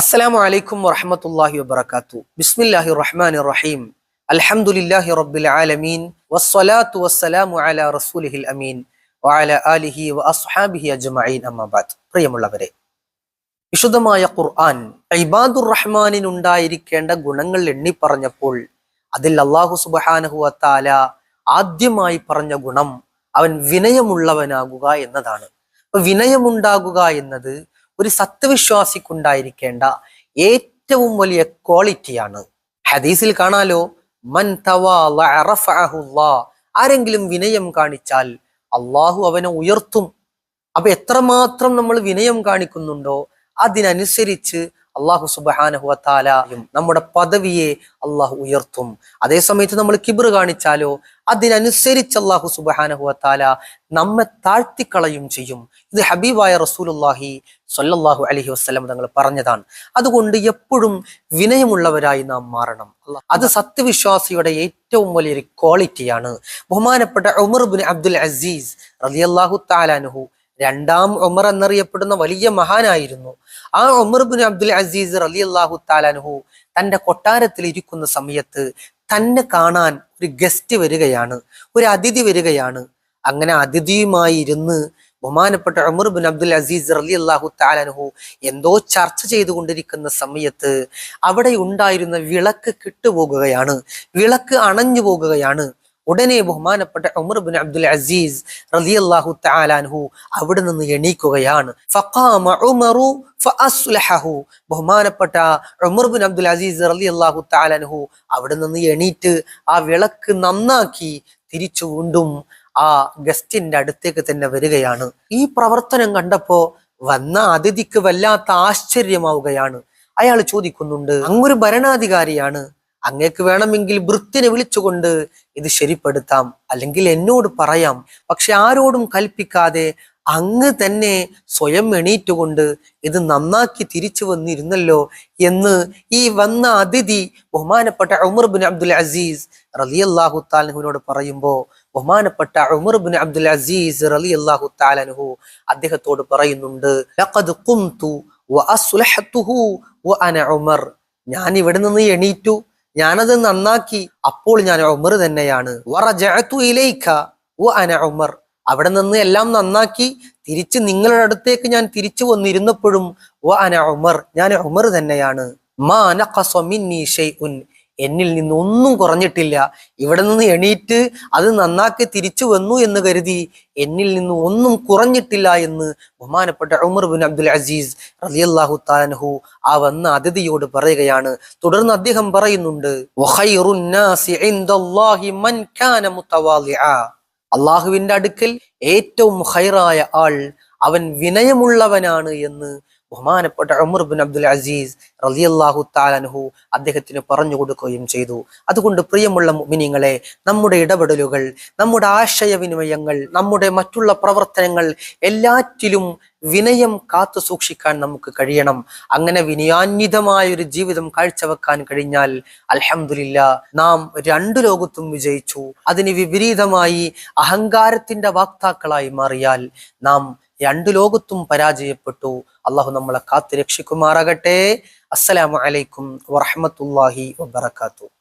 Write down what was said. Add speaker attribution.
Speaker 1: അസ്സലാമു അലൈക്കും വറഹമത്തല്ലാഹി വബർക്കാത്തു ബിസ്മില്ലാഹി റഹ്മാൻ റഹീം അൽഹംദുലില്ലാഹി റബ്ബിൽ ആലമീൻ. വസ്സലാത്തു വസ്സലാമു അലാ റസൂലിഹിൽ അമീൻ. വഅല ആലിഹി വ അസ്ഹാബിഹി അജ്മഈൻ. അമ്മാബാദ് പ്രിയമുള്ളവരെ വിശുദ്ധമായ ഖുർആൻ ഇബാദുർ റഹ്മാനിനുണ്ടായിരിക്കേണ്ട ഗുണങ്ങൾ എണ്ണി പറഞ്ഞപ്പോൾ അതിൽ അള്ളാഹു വതആല ആദ്യമായി പറഞ്ഞ ഗുണം അവൻ വിനയമുള്ളവനാകുക എന്നതാണ്. അപ്പൊ വിനയമുണ്ടാകുക എന്നത് ഒരു സത്യവിശ്വാസിക്കുണ്ടായിരിക്കേണ്ട ഏറ്റവും വലിയ ക്വാളിറ്റിയാണ് ഹദീസിൽ കാണാലോ മൻ. ആരെങ്കിലും വിനയം കാണിച്ചാൽ അള്ളാഹു അവനെ ഉയർത്തും അപ്പൊ എത്രമാത്രം നമ്മൾ വിനയം കാണിക്കുന്നുണ്ടോ അതിനനുസരിച്ച് അള്ളാഹു സുബാനഹുവത്താലും നമ്മുടെ പദവിയെ അള്ളാഹു ഉയർത്തും. അതേ സമയത്ത് നമ്മൾ കിബർ കാണിച്ചാലോ അതിനനുസരിച്ച് അള്ളാഹു സുബാനഹുവത്താല നമ്മെ താഴ്ത്തിക്കളയും ചെയ്യും. ഇത് ഹബീബായ റസൂലുല്ലാഹി സൊല്ലാഹു അലഹി വസ്ലം തങ്ങൾ പറഞ്ഞതാണ്. അതുകൊണ്ട് എപ്പോഴും വിനയമുള്ളവരായി നാം മാറണം. അത് സത്യവിശ്വാസിയുടെ ഏറ്റവും വലിയൊരു ക്വാളിറ്റിയാണ്. ബഹുമാനപ്പെട്ട ഉമർ ബിൻ അബ്ദുൽ അസീസ് റളിയല്ലാഹു താലാനുഹു രണ്ടാം ഉമർ എന്നറിയപ്പെടുന്ന വലിയ മഹാനായിരുന്നു. ആ ഉമർ ബിൻ അബ്ദുൽ അസീസ് അലി അള്ളാഹു താലാനുഹു തന്റെ കൊട്ടാരത്തിൽ ഇരിക്കുന്ന സമയത്ത് തന്നെ കാണാൻ ഒരു ഗസ്റ്റ് വരികയാണ് ഒരു അതിഥി വരികയാണ്. അങ്ങനെ അതിഥിയുമായി ഇരുന്ന് ബഹുമാനപ്പെട്ട ഉമർ ബിൻ അബ്ദുൽ അസീസ് അലി അള്ളാഹു താലാനുഹു എന്തോ ചർച്ച ചെയ്തുകൊണ്ടിരിക്കുന്ന സമയത്ത് അവിടെ ഉണ്ടായിരുന്ന വിളക്ക് കിട്ടുപോകുകയാണ് വിളക്ക് അണഞ്ഞു പോകുകയാണ് ഉടനെ ബഹുമാനപ്പെട്ട ഉമർ ബിൻ അബ്ദുൽ അസീസ് റലി അള്ളാഹു താലാൻഹു അവിടെ നിന്ന് എണീക്കുകയാണ്. ബഹുമാനപ്പെട്ട ഉമർ ബിൻ അബ്ദുൽ അസീസ് റലി അള്ളാഹു താലാൻഹു അവിടെ നിന്ന് എണീറ്റ് ആ വിളക്ക് നന്നാക്കി തിരിച്ചു വീണ്ടും ആ ഗസ്റ്റിന്റെ അടുത്തേക്ക് തന്നെ വരികയാണ്. ഈ പ്രവർത്തനം കണ്ടപ്പോ വന്ന അതിഥിക്ക് വല്ലാത്ത ആശ്ചര്യമാവുകയാണ്. അയാൾ ചോദിക്കുന്നുണ്ട് അങ്ങൊരു ഭരണാധികാരിയാണ്. അങ്ങേക്ക് വേണമെങ്കിൽ വൃത്തിനെ വിളിച്ചുകൊണ്ട് ഇത് ശരിപ്പെടുത്താം അല്ലെങ്കിൽ എന്നോട് പറയാം. പക്ഷെ ആരോടും കൽപ്പിക്കാതെ അങ്ങ് തന്നെ സ്വയം എണീറ്റുകൊണ്ട് ഇത് നന്നാക്കി തിരിച്ചു വന്നിരുന്നല്ലോ എന്ന് ഈ വന്ന അതിഥി ബഹുമാനപ്പെട്ട ഉമർ ബിൻ അബ്ദുൽ അസീസ് റലി അള്ളാഹു താലഹുവിനോട് പറയുമ്പോ ബഹുമാനപ്പെട്ട ഉമർ ബിൻ അബ്ദുൽ അസീസ് റലി അള്ളാഹു താലഹു അദ്ദേഹത്തോട് പറയുന്നുണ്ട് "ലഖദ് ഖുംതു വഅസ്ലഹതുഹു വഅന ഉമർ. ഞാൻ ഇവിടെ നിന്ന് എണീറ്റു. ഞാനത് നന്നാക്കി അപ്പോൾ ഞാൻ ഉമർ തന്നെയാണ്. ഉമർ. അവിടെ നിന്ന് എല്ലാം നന്നാക്കി തിരിച്ച് നിങ്ങളുടെ അടുത്തേക്ക് ഞാൻ തിരിച്ചു വന്നിരുന്നപ്പോഴും ഉമർ. ഞാൻ ഉമർ തന്നെയാണ്. മാ എന്നിൽ നിന്നൊന്നും കുറഞ്ഞിട്ടില്ല ഇവിടെ നിന്ന് എണീറ്റ് അത് നന്നാക്കി തിരിച്ചു വന്നു എന്ന് കരുതി എന്നിൽ നിന്ന് ഒന്നും കുറഞ്ഞിട്ടില്ല എന്ന് ബഹുമാനപ്പെട്ട ഉമർ ബിൻ അബ്ദുൽ അസീസ് റലിയല്ലാഹു താൻഹു ആ വന്ന അതിഥിയോട് പറയുകയാണ് തുടർന്ന് അദ്ദേഹം പറയുന്നുണ്ട്. അള്ളാഹുവിന്റെ അടുക്കൽ ഏറ്റവും ഹൈറായ ആൾ അവൻ വിനയമുള്ളവനാണ് എന്ന് ബഹുമാനപ്പെട്ട ഉമർ ബിൻ അബ്ദുൽ അസീസ് റളിയല്ലാഹു താലൻഹു അദ്ദേഹത്തിന് പറഞ്ഞു കൊടുക്കുകയും ചെയ്തു. അതുകൊണ്ട് പ്രിയമുള്ള മിനിങ്ങളെ നമ്മുടെ ഇടപെടലുകൾ നമ്മുടെ ആശയവിനിമയങ്ങൾ നമ്മുടെ മറ്റുള്ള പ്രവർത്തനങ്ങൾ എല്ലാറ്റിലും വിനയം കാത്തു സൂക്ഷിക്കാൻ നമുക്ക് കഴിയണം. അങ്ങനെ വിനയാന്വിതമായ ഒരു ജീവിതം കാഴ്ചവെക്കാൻ കഴിഞ്ഞാൽ അലഹമില്ല നാം രണ്ടു ലോകത്തും വിജയിച്ചു. അതിന് വിപരീതമായി അഹങ്കാരത്തിന്റെ വാക്താക്കളായി മാറിയാൽ നാം രണ്ടു ലോകത്തും പരാജയപ്പെട്ടു. അള്ളാഹു നമ്മളെ കാത്തു രക്ഷിക്കുമാറാകട്ടെ അസ്സലാമു അലൈക്കും വറഹ്മത്തുള്ളാഹി വബറകാതുഹു.